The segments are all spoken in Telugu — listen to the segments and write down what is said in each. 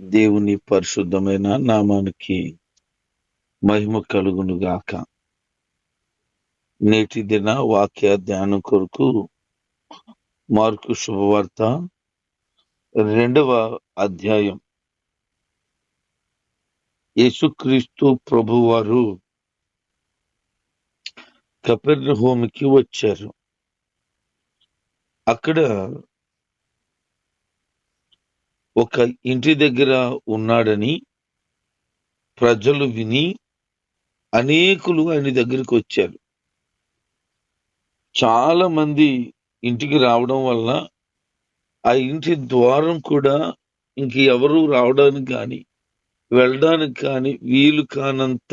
దేవుని పరిశుద్ధమైన నామానికి మహిమ కలుగును గాక నేటి దిన వాక్య ధ్యానం కొరకు మార్కు శుభవార్త రెండవ అధ్యాయం. యేసుక్రీస్తు ప్రభువారు కపెర్నహూముకి వచ్చారు. అక్కడ ఒక ఇంటి దగ్గర ఉన్నాడని ప్రజలు విని అనేకులు ఆయన దగ్గరికి వచ్చారు. చాలా మంది ఇంటికి రావడం వల్ల ఆ ఇంటి ద్వారం కూడా ఇంక ఎవరు రావడానికి కానీ వెళ్ళడానికి కానీ వీలు కానంత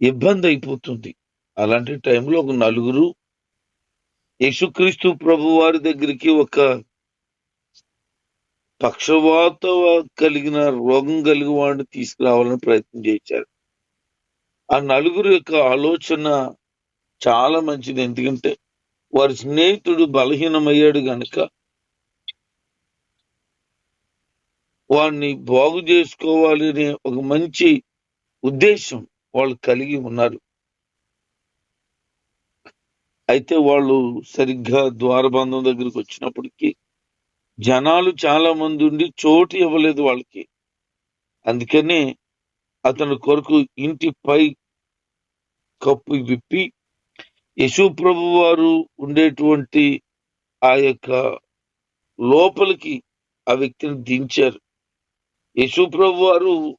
ఇబ్బంది అయిపోతుంది. అలాంటి టైంలో ఒక నలుగురు యేసుక్రీస్తు ప్రభు వారి దగ్గరికి ఒక పక్షవాత కలిగిన రోగం కలిగి వాడిని తీసుకురావాలని ప్రయత్నం చేశారు. ఆ నలుగురు యొక్క ఆలోచన చాలా మంచిది. ఎందుకంటే వారి స్నేహితుడు బలహీనమయ్యాడు గనక వాడిని బాగు చేసుకోవాలి అనే ఒక మంచి ఉద్దేశం వాళ్ళు కలిగి ఉన్నారు. అయితే వాళ్ళు సరిగ్గా ద్వారబంధం దగ్గరికి వచ్చినప్పటికీ జనాలు చాలా మంది ఉండి చోటు ఇవ్వలేదు వాళ్ళకి. అందుకనే అతని కొరకు ఇంటి పై కప్పు విప్పి యశు ప్రభు వారు ఉండేటువంటి ఆ యొక్క లోపలికి ఆ వ్యక్తిని దించారు. యశు ప్రభు వారు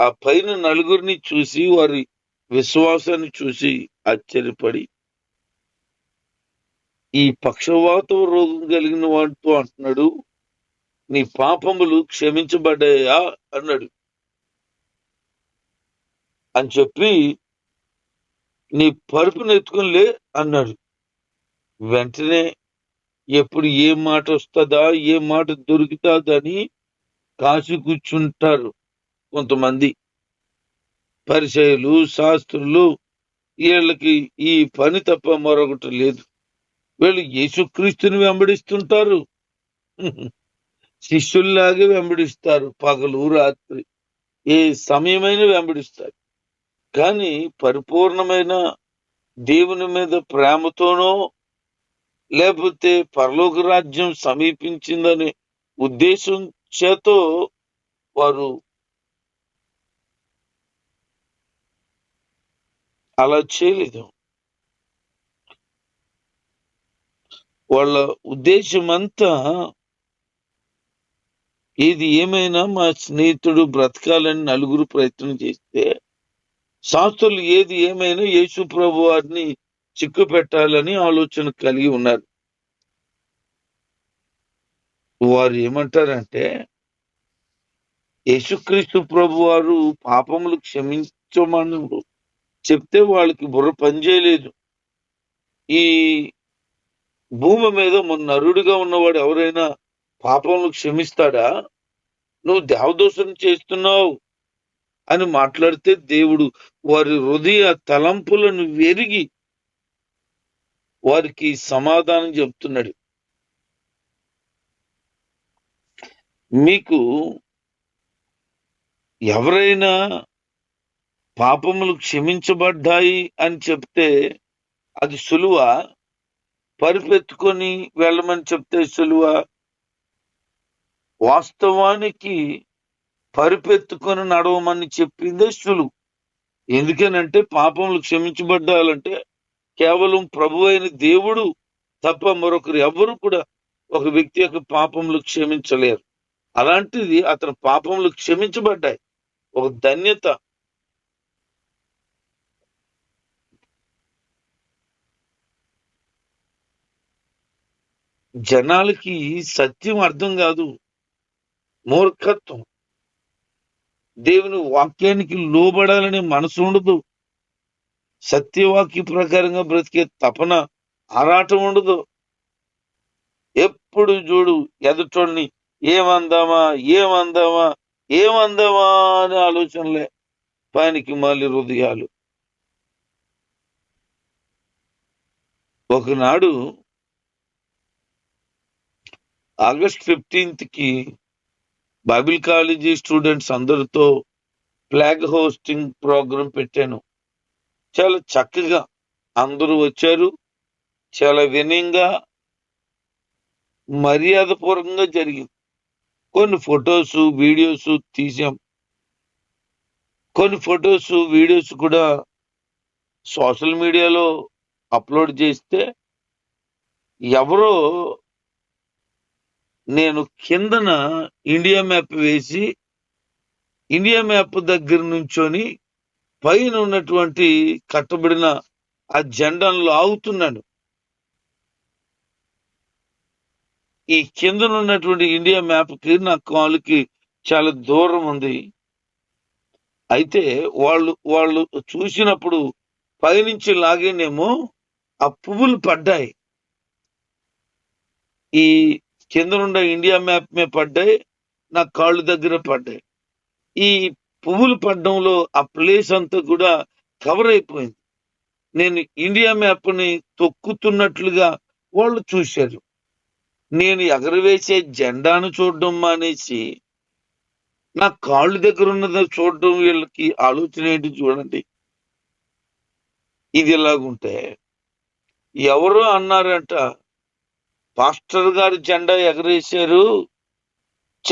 ఆ పైన నలుగురిని చూసి వారి విశ్వాసాన్ని చూసి ఆశ్చర్యపడి ఈ పక్షవాత రోగం కలిగిన వాడితో అంటున్నాడు నీ పాపములు క్షమించబడ్డాయా అన్నాడు. అని చెప్పి నీ పరుపును ఎత్తుకుని లే అన్నాడు. వెంటనే ఎప్పుడు ఏ మాట వస్తుందా ఏ మాట దొరుకుతుందని కాసి కూర్చుంటారు కొంతమంది. పరిచయలు శాస్త్రులు వీళ్ళకి ఈ పని తప్ప మరొకటి లేదు. వీళ్ళు యేసుక్రీస్తుని వెంబడిస్తుంటారు. శిష్యుల్లాగే వెంబడిస్తారు. పగలు రాత్రి ఏ సమయమైన వెంబడిస్తారు. కానీ పరిపూర్ణమైన దేవుని మీద ప్రేమతోనో లేకపోతే పరలోక రాజ్యం సమీపించిందనే ఉద్దేశం చేతో వారు అలా చేయలేదు. వాళ్ళ ఉద్దేశం అంతా ఏది ఏమైనా మా స్నేహితుడు బ్రతకాలని నలుగురు ప్రయత్నం చేస్తే శాస్త్రులు ఏది ఏమైనా యేసు ప్రభు వారిని చిక్కు పెట్టాలని ఆలోచన కలిగి ఉన్నారు. వారు ఏమంటారంటే యేసుక్రీస్తు ప్రభు వారు పాపములు క్షమించమని చెప్తే వాళ్ళకి బుర్ర పనిచేయలేదు. ఈ భూమి మీద నరుడిగా ఉన్నవాడు ఎవరైనా పాపములు క్షమిస్తాడా? నువ్వు దేవదోషం చేస్తున్నావు అని మాట్లాడితే దేవుడు వారి హృదయ తలంపులను వెరిగి వారికి సమాధానం చెప్తున్నాడు. మీకు ఎవరైనా పాపములు క్షమించబడ్డాయి అని చెప్తే అది సులువ? పరిపెత్తుకొని వెళ్ళమని చెప్తే సులువ? వాస్తవానికి పరిపెత్తుకొని నడవమని చెప్పిందే సులువు. ఎందుకనంటే పాపములు క్షమించబడ్డాలంటే కేవలం ప్రభు అయిన దేవుడు తప్ప మరొకరు ఎవరు కూడా ఒక వ్యక్తి యొక్క పాపములు క్షమించలేరు. అలాంటిది అతని పాపములు క్షమించబడ్డాయి. ఒక ధన్యత జనాలకి సత్యం అర్థం కాదు. మూర్ఖత్వం. దేవుని వాక్యానికి లోబడాలనే మనసు ఉండదు. సత్యవాక్య ప్రకారంగా బ్రతికే తపన ఆరాటం ఉండదు. ఎప్పుడు చూడు ఎదుటోడిని ఏమందామా ఏమందామా ఏమందామా అనే ఆలోచనలే. పనికి మళ్ళీ హృదయాలు. ఒకనాడు ఆగస్ట్ ఫిఫ్టీన్త్కి బైబిల్ కాలేజీ స్టూడెంట్స్ అందరితో ఫ్లాగ్ హోస్టింగ్ ప్రోగ్రాం పెట్టాను. చాలా చక్కగా అందరూ వచ్చారు. చాలా వినయంగా మర్యాదపూర్వకంగా జరిగింది. కొన్ని ఫొటోస్ వీడియోస్ తీసాం కొన్ని ఫొటోస్ వీడియోస్ కూడా సోషల్ మీడియాలో అప్లోడ్ చేస్తే ఎవరో నేను కిందన ఇండియా మ్యాప్ వేసి ఇండియా మ్యాప్ దగ్గర నుంచొని పైన ఉన్నటువంటి కట్టబడిన ఆ జెండాను లాగుతున్నాను. ఈ కిందన ఉన్నటువంటి ఇండియా మ్యాప్కి నా కాలుకి చాలా దూరం ఉంది. అయితే వాళ్ళు వాళ్ళు చూసినప్పుడు పైనుంచి లాగేనేమో ఆ పువ్వులు పడ్డాయి. ఈ కింద నుండి ఇండియా మ్యాప్ మీద పడ్డాయి నా కాళ్ళు దగ్గర పడ్డాయి. ఈ పువ్వులు పడ్డంలో ఆ ప్లేస్ అంతా కూడా కవర్ అయిపోయింది. నేను ఇండియా మ్యాప్ని తొక్కుతున్నట్లుగా వాళ్ళు చూశారు. నేను ఎగరవేసే జెండాను చూడడం మానేసి నా కాళ్ళు దగ్గర ఉన్నది చూడడం వీళ్ళకి ఆలోచన ఏంటి చూడండి. ఇది ఎలాగుంటే ఎవరో అన్నారంట పాస్టర్ గారు జెండా ఎగరేశారు.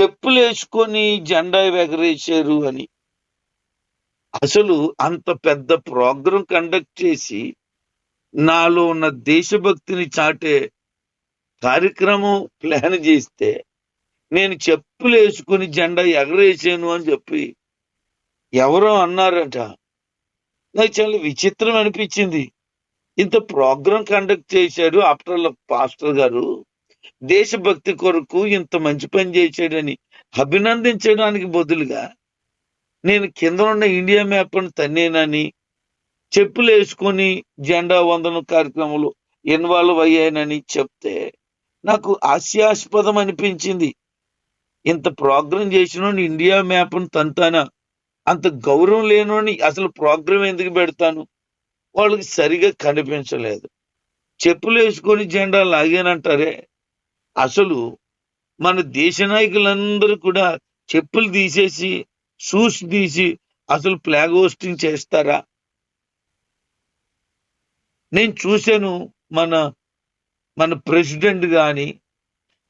చెప్పులు వేసుకొని జెండా ఎగరేశారు అని. అసలు అంత పెద్ద ప్రోగ్రాం కండక్ట్ చేసి నాలో ఉన్న దేశభక్తిని చాటే కార్యక్రమం ప్లాన్ చేస్తే నేను చెప్పులు వేసుకుని జెండా ఎగరేసాను అని చెప్పి ఎవరో అన్నారట. నాకు చాలా విచిత్రం అనిపించింది. ఇంత ప్రోగ్రాం కండక్ట్ చేశాడు ఆఫ్టర్ పాస్టర్ గారు. దేశభక్తి కొరకు ఇంత మంచి పని చేశాడని అభినందించడానికి బదులుగా నేను కింద ఉన్న ఇండియా మ్యాప్ను తన్నేనని చెప్పులు వేసుకొని జెండా వందన కార్యక్రమంలో ఇన్వాల్వ్ అయ్యానని చెప్తే నాకు హాస్యాస్పదం అనిపించింది. ఇంత ప్రోగ్రాం చేసిన ఇండియా మ్యాప్ను తంతానా? అంత గౌరవం లేనోని అసలు ప్రోగ్రాం ఎందుకు పెడతాను? వాళ్ళకి సరిగా కనిపించలేదు. చెప్పులు వేసుకొని జెండా లాగానంటారే? అసలు మన దేశ నాయకులందరూ కూడా చెప్పులు తీసేసి షూస్ తీసి అసలు ఫ్లాగ్ హోస్టింగ్ చేస్తారా? నేను చూశాను మన మన ప్రెసిడెంట్ కానీ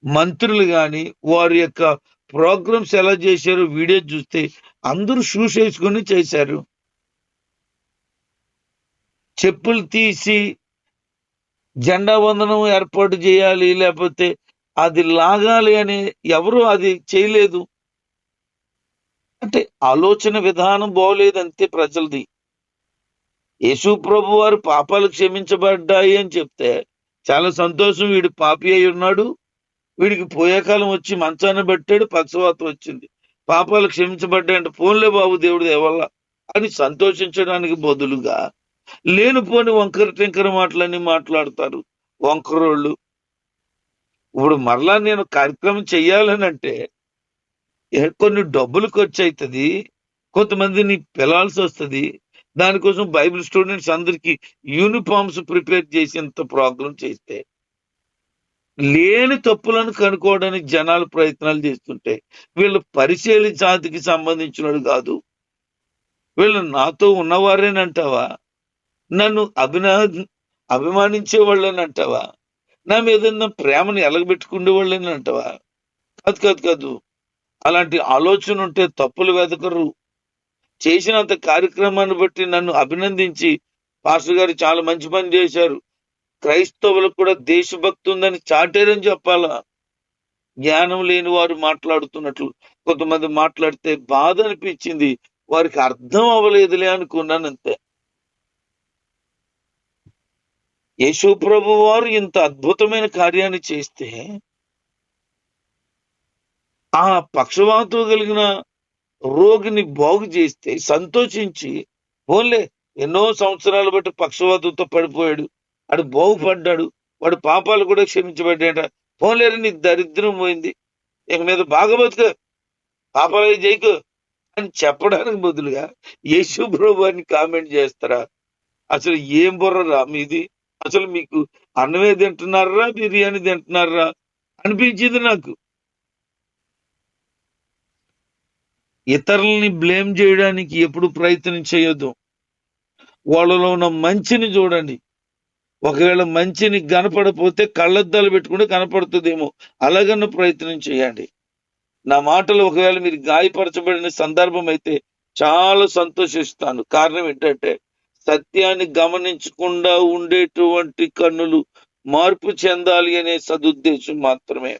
మంత్రులు కానీ వారి యొక్క ప్రోగ్రామ్స్ ఎలా చేశారో వీడియో చూస్తే అందరూ షూస్ వేసుకొని చేశారు. చెప్పులు తీసి జెండా వందనం ఏర్పాటు చేయాలి లేకపోతే అది లాగాలి అని ఎవరు అది చేయలేదు. అంటే ఆలోచన విధానం బాగోలేదు అంతే ప్రజలది. యేసు ప్రభు వారు పాపాలు క్షమించబడ్డాయి అని చెప్తే చాలా సంతోషం. వీడు పాపి అయి ఉన్నాడు. వీడికి పోయే కాలం వచ్చి మంచాన్ని పెట్టాడు పక్షవాతం వచ్చింది. పాపాలు క్షమించబడ్డాయంటే ఫోన్లే బాబు దేవుడు దేవల్ల అని సంతోషించడానికి బదులుగా లేనిపోని వంకర టింకర మాటలన్నీ మాట్లాడతారు వంకరోళ్ళు. ఇప్పుడు మరలా నేను కార్యక్రమం చెయ్యాలని అంటే కొన్ని డబ్బులు ఖర్చు అవుతుంది కొంతమందిని పిలాల్సి వస్తుంది దానికోసం బైబిల్ స్టూడెంట్స్ అందరికి యూనిఫామ్స్ ప్రిపేర్ చేసేంత ఇంత ప్రోగ్రాం చేస్తే లేని తప్పులను కనుక్కోవడానికి జనాలు ప్రయత్నాలు చేస్తుంటే వీళ్ళు పరిశీలి జాతికి సంబంధించినడు కాదు. వీళ్ళు నాతో ఉన్నవారేనంటావా? నన్ను అభినా అభిమానించే వాళ్ళని అంటావా నా మీద ప్రేమను ఎలగబెట్టుకునే వాళ్ళని అంటావా కాదు కాదు కాదు. అలాంటి ఆలోచన ఉంటే తప్పులు వెతకరు చేసినంత కార్యక్రమాన్ని బట్టి నన్ను అభినందించి పాస్టర్ గారు చాలా మంచి పని చేశారు. క్రైస్తవులకు కూడా దేశభక్తి ఉందని చాటారని చెప్పాలా? జ్ఞానం లేని వారు మాట్లాడుతున్నట్లు కొంతమంది మాట్లాడితే బాధ అనిపించింది. వారికి అర్థం అవ్వలేదులే అనుకున్నాను అంతే యేసు ప్రభు వారు ఇంత అద్భుతమైన కార్యాన్ని చేస్తే ఆ పక్షవాతం కలిగిన రోగిని బాగు చేస్తే సంతోషించి పోన్లే ఎన్నో సంవత్సరాలు బట్టి పక్షవాతంతో పడిపోయాడు. వాడు బాగుపడ్డాడు. వాడు పాపాలు కూడా క్షమించబడ్డాడ పోన్లేరు నీ దరిద్రం పోయింది. ఇక మీద బాగా పాపాలు చేయకు అని చెప్పడానికి బదులుగా యేసు ప్రభు అని కామెంట్ చేస్తారా? అసలు ఏం బుర్రరా మీది? అసలు మీకు అన్నమే తింటున్నారా బిర్యానీ తింటున్నారా అనిపించింది నాకు. ఇతరులని బ్లేమ్ చేయడానికి ఎప్పుడు ప్రయత్నం చేయొద్దు. వాళ్ళలో ఉన్న మంచిని చూడండి. ఒకవేళ మంచిని కనపడపోతే కళ్ళద్దాలు పెట్టుకుంటే కనపడుతుందేమో. అలాగన్న ప్రయత్నం చేయండి. నా మాటలు ఒకవేళ మీరు గాయపరచబడిన సందర్భం అయితే చాలా సంతోషిస్తాను. కారణం ఏంటంటే సత్యాన్ని గమనించకుండా ఉండేటువంటి కన్నులు మార్పు చెందాలి అనే సదుద్దేశం మాత్రమే.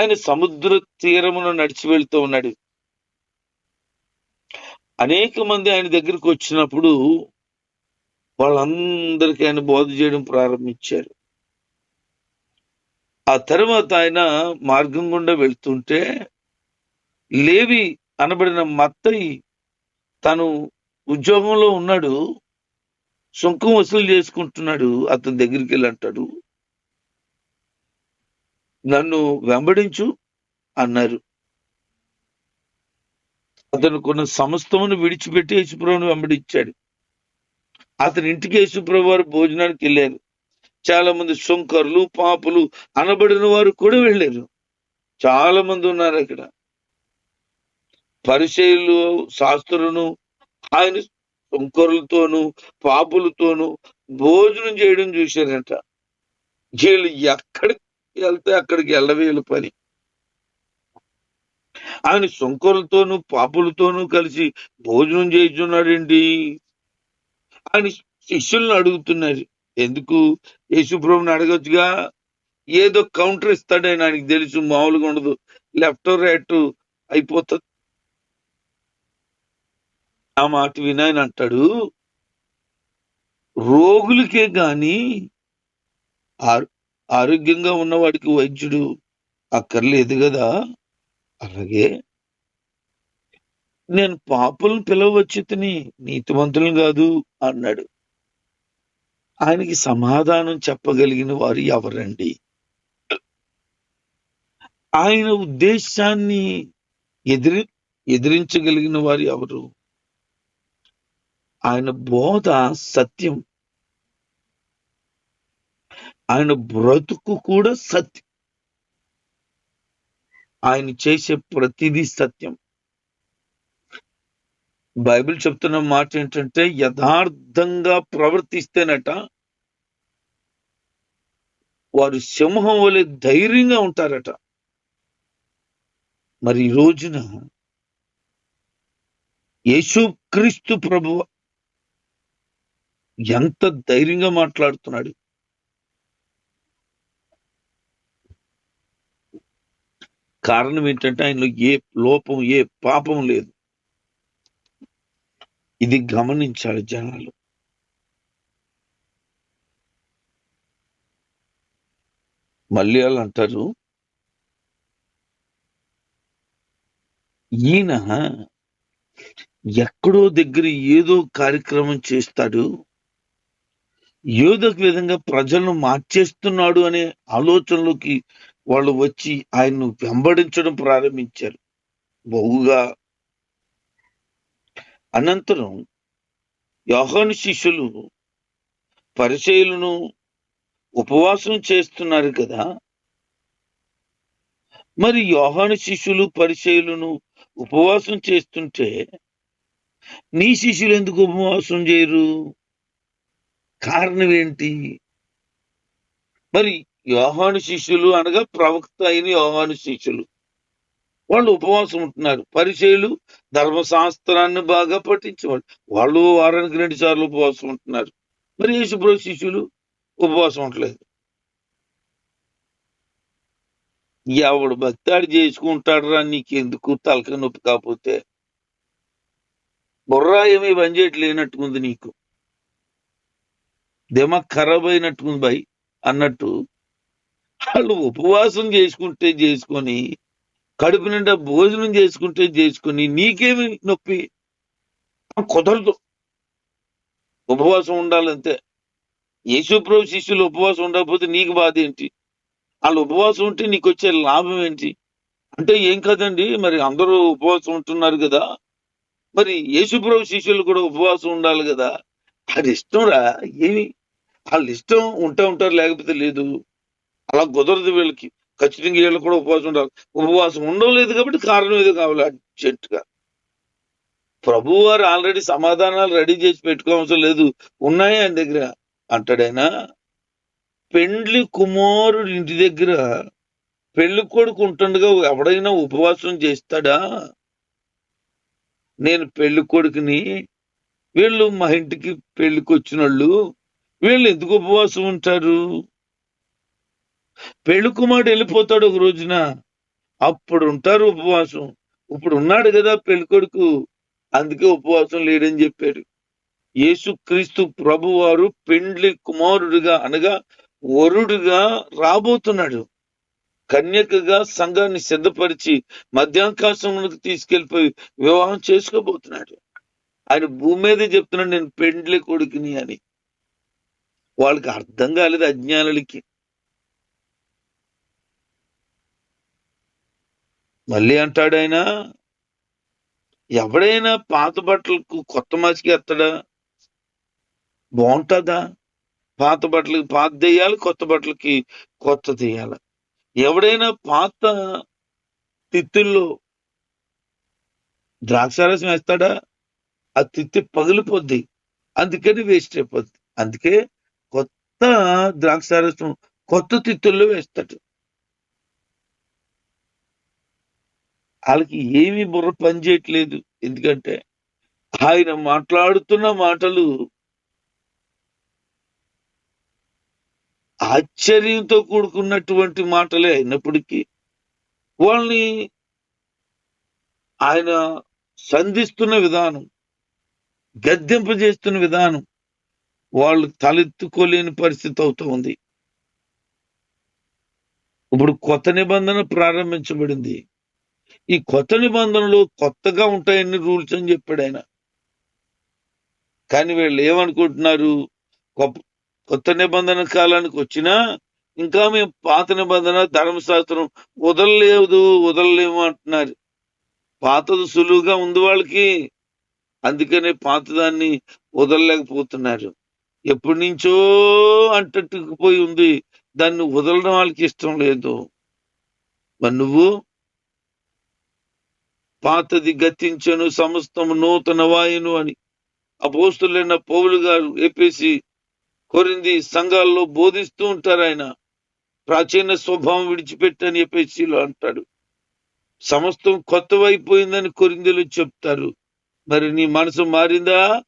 ఆయన సముద్ర తీరమును నడిచి వెళ్తూ ఉన్నాడు. అనేక మంది ఆయన దగ్గరికి వచ్చినప్పుడు వాళ్ళందరికీ ఆయన బోధ చేయడం ప్రారంభించారు. ఆ తర్వాత ఆయన మార్గం గుండా వెళ్తుంటే లేవి అనబడిన మత్తయి తను ఉద్యోగంలో ఉన్నాడు సుంకం వసూలు చేసుకుంటున్నాడు అతని దగ్గరికి వెళ్ళి అంటాడు నన్ను వెంబడించు అన్నారు. అతను కొన్న సమస్తమును విడిచిపెట్టి యేసుప్రభుని వెంబడించాడు. అతని ఇంటికి యేసుప్రభు వారు భోజనానికి వెళ్ళారు. చాలా మంది సుంకర్లు పాపులు అనబడిన వారు కూడా వెళ్ళారు. చాలా మంది ఉన్నారు అక్కడ. పరిచయులు శాస్త్రులను ఆయన సుంకరులతోనూ పాపులతోనూ భోజనం చేయడం చూశారంట. వీళ్ళు ఎక్కడికి వెళ్తే అక్కడికి వెళ్ళవేలు పని. ఆయన సుంకరులతోనూ పాపులతోనూ కలిసి భోజనం చేస్తున్నాడండి ఆయన శిష్యులను అడుగుతున్నారు. ఎందుకు? యేసుప్రభుని అడగొచ్చుగా. ఏదో కౌంటర్ ఇస్తాడని ఆయనకి తెలుసు మామూలుగా ఉండదు. లెఫ్ట్ రైట్ అయిపోతుంది. ఆ మాట వినాయన అంటాడు రోగులకే గాని ఆరు- ఆరోగ్యంగా ఉన్నవాడికి వైద్యుడు అక్కర్లేదు కదా అలాగే నేను పాపులను పిలవచ్చు తిని నీతివంతులను కాదు అన్నాడు. ఆయనకి సమాధానం చెప్పగలిగిన వారు ఎవరండి? ఆయన ఉద్దేశాన్ని ఎదిరి ఎదిరించగలిగిన వారు ఎవరు? ఆయన బోధ సత్యం. ఆయన బ్రతుకు కూడా సత్యం. ఆయన చేసే ప్రతిదీ సత్యం. బైబిల్ చెప్తున్న మాట ఏంటంటే యథార్థంగా ప్రవర్తిస్తేనట వారు సింహం వలె ధైర్యంగా ఉంటారట. మరి ఈ రోజున యేసుక్రీస్తు ప్రభు ఎంత ధైర్యంగా మాట్లాడుతున్నాడు. కారణం ఏంటంటే ఆయనలో ఏ లోపం ఏ పాపం లేదు. ఇది గమనించాలి జనాలు. మళ్ళీ వాళ్ళు అంటారు ఈయన ఎక్కడో దగ్గర ఏదో కార్యక్రమం చేస్తాడు ఏదో ఒక విధంగా ప్రజలను మార్చేస్తున్నాడు అనే ఆలోచనలోకి వాళ్ళు వచ్చి ఆయన్ను వెంబడించడం ప్రారంభించారు. బహుగా అనంతరం యోహాను శిష్యులు పరిచయులను ఉపవాసం చేస్తున్నారు కదా. మరి యోహాను శిష్యులు పరిచయులను ఉపవాసం చేస్తుంటే నీ శిష్యులు ఎందుకు ఉపవాసం చేయరు? కారణం ఏంటి మరి యోహాను శిష్యులు అనగా ప్రవక్త అయిన యోహాను శిష్యులు. వాళ్ళు ఉపవాసం ఉంటున్నారు. పరిచయులు ధర్మశాస్త్రాన్ని బాగా పఠించేవాళ్ళు. వాళ్ళు వారానికి రెండు సార్లు ఉపవాసం ఉంటున్నారు. మరి యేసుప్రభు శిష్యులు ఉపవాసం ఉండలేదు. ఎవడు భక్తాడు చేసుకుంటాడురా నీకెందుకు? తలక నొప్పి కాకపోతే బుర్రా ఏమీ పనిచేయట్లేనట్టుకుంది నీకు. దిమాగ్ ఖరాబ్ అయినట్టుకుంది భయ్ అన్నట్టు వాళ్ళు ఉపవాసం చేసుకుంటే చేసుకొని కడుపు నిండా భోజనం చేసుకుంటే చేసుకొని నీకేమి నొప్పి? కుదరదు. ఉపవాసం ఉండాలంతే. యేసుప్రభు శిష్యులు ఉపవాసం ఉండకపోతే నీకు బాధ ఏంటి? వాళ్ళు ఉపవాసం ఉంటే నీకు వచ్చే లాభం ఏంటి? అంటే ఏం కదండి మరి అందరూ ఉపవాసం ఉంటున్నారు కదా. మరి యేసుప్రభు శిష్యులు కూడా ఉపవాసం ఉండాలి కదా. అది ఇష్టం రా? ఏమి? వాళ్ళ ఇష్టం ఉంటే ఉంటారు లేకపోతే లేదు. అలా కుదరదు వీళ్ళకి. ఖచ్చితంగా వీళ్ళు కూడా ఉపవాసం ఉండాలి. ఉపవాసం ఉండలేదు కాబట్టి కారణం ఏదో కావాలి అర్జెంటుగా. ప్రభువారు ప్రభు వారు ఆల్రెడీ సమాధానాలు రెడీ చేసి పెట్టుకోవసరం లేదు. ఉన్నాయి ఆయన దగ్గర. అంటాడైనా పెండ్లి కుమారుడు ఇంటి దగ్గర పెళ్ళి కొడుకు ఉంటుండగా ఎవడైనా ఉపవాసం చేస్తాడా? నేను పెళ్ళి కొడుకుని వీళ్ళు మా ఇంటికి పెళ్ళికి వచ్చిన వాళ్ళు వీళ్ళు ఎందుకు ఉపవాసం ఉంటారు? పెళ్ళి కుమారుడు వెళ్ళిపోతాడు ఒక రోజున. అప్పుడు ఉంటారు ఉపవాసం. ఇప్పుడు ఉన్నాడు కదా పెళ్ళి కొడుకు. అందుకే ఉపవాసం లేడని చెప్పాడు. యేసుక్రీస్తు ప్రభువారు పెండ్లి కుమారుడిగా అనగా వరుడుగా రాబోతున్నాడు. కన్యకగా సంఘాన్ని సిద్ధపరిచి మధ్యాకాశంలోకి తీసుకెళ్ళిపోయి వివాహం చేసుకోబోతున్నాడు. ఆయన భూమి మీదే చెప్తున్నాడు నేను పెండ్లి కొడుకుని అని. వాళ్ళకి అర్థం కాలేదు అజ్ఞానులకి. మళ్ళీ అంటాడు ఆయన ఎవడైనా పాత బట్టలకు కొత్త మాసికి ఎత్తడా? బాగుంటుందా? పాత బట్టలకి పాత దెయ్యాలి కొత్త బట్టలకి కొత్త దెయ్యాలి? ఎవడైనా పాత తిత్తుల్లో ద్రాక్షారసం వేస్తాడా? ఆ తిత్తి పగిలిపోద్ది. అందుకని వేస్ట్ అయిపోద్ది. అందుకే కొత్త ద్రాక్షారసం కొత్త తిత్తుల్లో వేస్తాడు. వాళ్ళకి ఏమీ బుర్ర పని చేయట్లేదు. ఎందుకంటే ఆయన మాట్లాడుతున్న మాటలు ఆశ్చర్యంతో కూడుకున్నటువంటి మాటలే అయినప్పటికీ వాళ్ళని ఆయన సంధిస్తున్న విధానం గద్దెంపజేస్తున్న విధానం వాళ్ళు తలెత్తుకోలేని పరిస్థితి అవుతూ ఉంది. ఇప్పుడు కొత్త నిబంధన ప్రారంభించబడింది. ఈ కొత్త నిబంధనలు కొత్తగా ఉంటాయని రూల్స్ అని చెప్పాడు ఆయన. కానీ వీళ్ళు ఏమనుకుంటున్నారు? కొత్త- కొత్త నిబంధన కాలానికి వచ్చినా ఇంకా మేము పాత నిబంధన ధర్మశాస్త్రం వదలలేదు వదలలేము అంటున్నారు. పాతది సులువుగా ఉంది వాళ్ళకి. అందుకనే పాతదాన్ని వదలలేకపోతున్నారు. ఎప్పటి నుంచో అంటట్టుకుపోయి ఉంది. దాన్ని వదలడం వాళ్ళకి ఇష్టం లేదు. మరి నువ్వు పాతది గతించను సమస్తం నూతన వాయును అని. అపోస్తులైన పౌలు గారు ఏపీసి కొరింది సంఘాల్లో బోధిస్తూ ఉంటారు ఆయన. ప్రాచీన స్వభావం విడిచిపెట్టని ఏపీసీలో అంటాడు. సమస్తం కొత్తవైపోయిందని కొరిందులు చెప్తారు. మరి నీ మనసు మారిందా?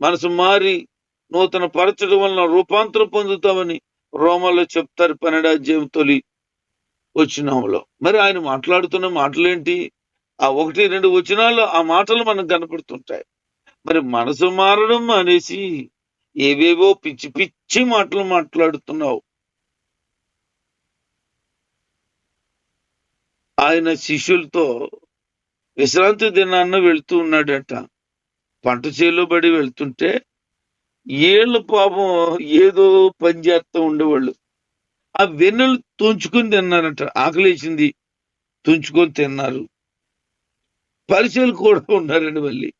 మనసు మారి నూతన పరచడం వలన రూపాంతరం పొందుతామని రోమాలో చెప్తారు పన్నెండాధ్యాయం తొలి వచ్చినాములో మరి ఆయన మాట్లాడుతున్న మాటలేంటి? ఆ ఒకటి రెండు వచనాలు ఆ మాటలు మనకు కనపడుతుంటాయి. మరి మనసు మారడం అనేసి ఏవేవో పిచ్చి పిచ్చి మాటలు మాట్లాడుతున్నావు. ఆయన శిష్యులతో విశ్రాంతి దినాన్న వెళుతూ ఉన్నాడట. పంట చేలో పడి వెళ్తుంటే ఏళ్ళు పాపం ఏదో పని చేస్తూ ఉండేవాళ్ళు. ఆ వెన్నులు తుంచుకొని తిన్నారంట. ఆకలేసింది తుంచుకొని తిన్నారు. పరిచయలు కూడా ఉన్నారండి మళ్ళీ.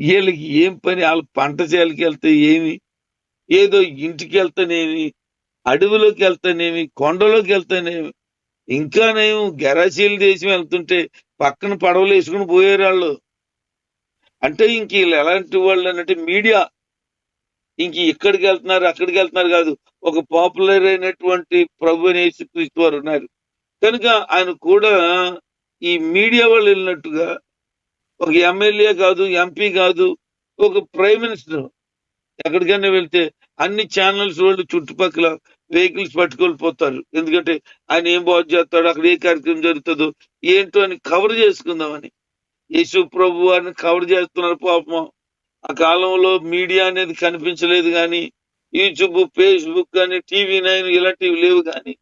వీళ్ళకి ఏం పని? వాళ్ళ పంట చేలకి వెళ్తే ఏమి? ఏదో ఇంటికి వెళ్తానేమి? అడవిలోకి వెళ్తానేమి? కొండలోకి వెళ్తానేమి? ఇంకానేమి గెరాసీలు దేశం వెళ్తుంటే పక్కన పడవలు వేసుకుని పోయారు వాళ్ళు. అంటే ఇంక వీళ్ళు ఎలాంటి వాళ్ళు అన్నట్టు మీడియా ఇంక ఇక్కడికి వెళ్తున్నారు అక్కడికి వెళ్తున్నారు కాదు. ఒక పాపులర్ అయినటువంటి ప్రభు అనేసి యేసుక్రీస్తు వారు ఉన్నారు. కనుక ఆయన కూడా ఈ మీడియా వాళ్ళు వెళ్ళినట్టుగా ఒక ఎమ్మెల్యే కాదు ఎంపీ కాదు ఒక ప్రైమ్ మినిస్టర్ ఎక్కడికైనా వెళ్తే అన్ని ఛానల్స్ వాళ్ళు చుట్టుపక్కల వెహికల్స్ పట్టుకొని పోతారు. ఎందుకంటే ఆయన ఏం బాగు చేస్తాడు అక్కడ ఏ కార్యక్రమం జరుగుతుందో ఏంటో అని కవర్ చేసుకుందామని. యేసు ప్రభు వారిని కవర్ చేస్తున్నారు పాపం. ఆ కాలంలో మీడియా అనేది కనిపించలేదు కానీ యూట్యూబ్ ఫేస్బుక్ కానీ టీవీ నైన్ ఇలాంటివి లేవు కానీ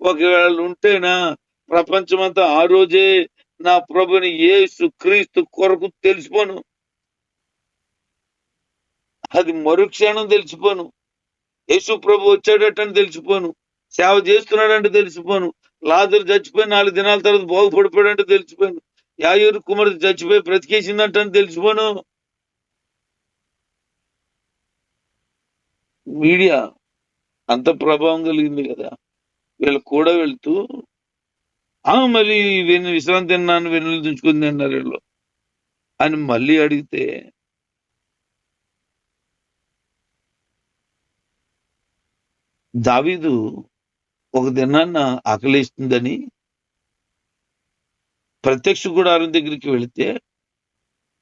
ఒకవేళ ఉంటేనా ప్రపంచమంతా ఆ రోజే నా ప్రభుని ఏసు క్రీస్తు కొరకు తెలిసిపోను. అది మరుక్షణం తెలిసిపోను. యేసు ప్రభు వచ్చాడటని తెలిసిపోను. సేవ చేస్తున్నాడంటే తెలిసిపోను. లాదరు చచ్చిపోయి నాలుగు దినాల తర్వాత బాగుపడిపోయాడంటే తెలిసిపోయాను యాయూరు కుమారుడు చచ్చిపోయి బ్రతికేసిందంటే తెలిసిపోను. మీడియా అంత ప్రభావం కలిగింది కదా. వీళ్ళు కూడా వెళ్తూ ఆ మరి వెన్ను విశ్రాంతి తిన్నాను వెన్నులు తుంచుకుంది అన్నారు వీళ్ళు. అని మళ్ళీ అడిగితే దావీదు ఒక దినాన్న ఆకలిస్తుందని ప్రత్యక్ష గుడారం దగ్గరికి వెళితే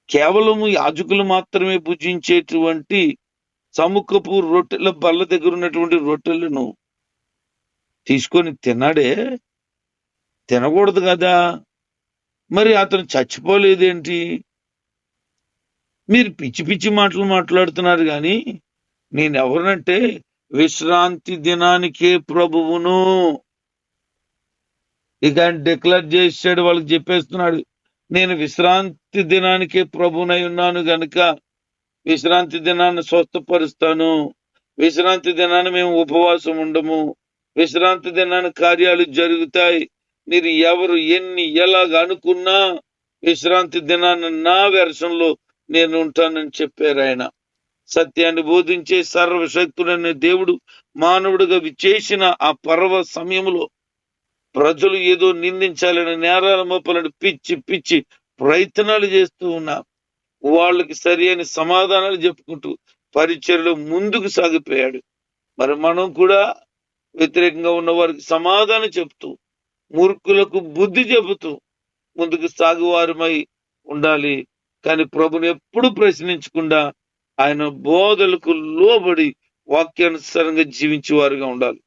కేవలము యాజకులు మాత్రమే పూజించేటువంటి సముఖపు రొట్టెల బల్ల దగ్గర ఉన్నటువంటి రొట్టెలను తీసుకొని తిన్నాడే తినకూడదు కదా. మరి అతను చచ్చిపోలేదేంటి? మీరు పిచ్చి పిచ్చి మాటలు మాట్లాడుతున్నారు కానీ నేను ఎవరినంటే విశ్రాంతి దినానికే ప్రభువును. ఇక ఆయన డిక్లేర్ చేసాడు వాళ్ళకి చెప్పేస్తున్నాడు నేను విశ్రాంతి దినానికే ప్రభునై ఉన్నాను గనుక విశ్రాంతి దినాన్ని స్వస్థపరుస్తాను. విశ్రాంతి దినాన్ని మేము ఉపవాసం ఉండము. విశ్రాంతి దినాన్ని కార్యాలు జరుగుతాయి. మీరు ఎవరు ఎన్ని ఎలాగ అనుకున్నా విశ్రాంతి దినాన్ని నా వెర్షంలో నేను ఉంటానని చెప్పారు ఆయన. సత్యాన్ని బోధించే సర్వశక్తుడైన దేవుడు మానవుడిగా విచేసిన ఆ పర్వ సమయంలో ప్రజలు ఏదో నిందించాలని నేరాల మోపాలని పిచ్చి పిచ్చి ప్రయత్నాలు చేస్తూ ఉన్నారు. వాళ్ళకి సరి అని సమాధానాలు చెప్పుకుంటూ పరిచయలో ముందుకు సాగిపోయాడు. మరి మనం కూడా వ్యతిరేకంగా ఉన్న వారికి సమాధానం చెప్తూ మూర్ఖులకు బుద్ధి చెబుతూ ముందుకు సాగువారమై ఉండాలి. కానీ ప్రభుని ఎప్పుడు ప్రశ్నించకుండా ఆయన బోధలకు లోబడి వాక్యానుసారంగా జీవించే వారుగా ఉండాలి.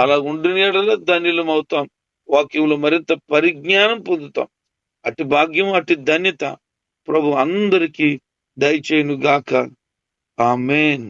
అలా ఉండిన ధన్యులం అవుతాం. వాక్యంలో మరింత పరిజ్ఞానం పొందుతాం. అటు భాగ్యం అటు ధన్యత ప్రభు అందరికీ దయచేయును గాక ఆమెన్.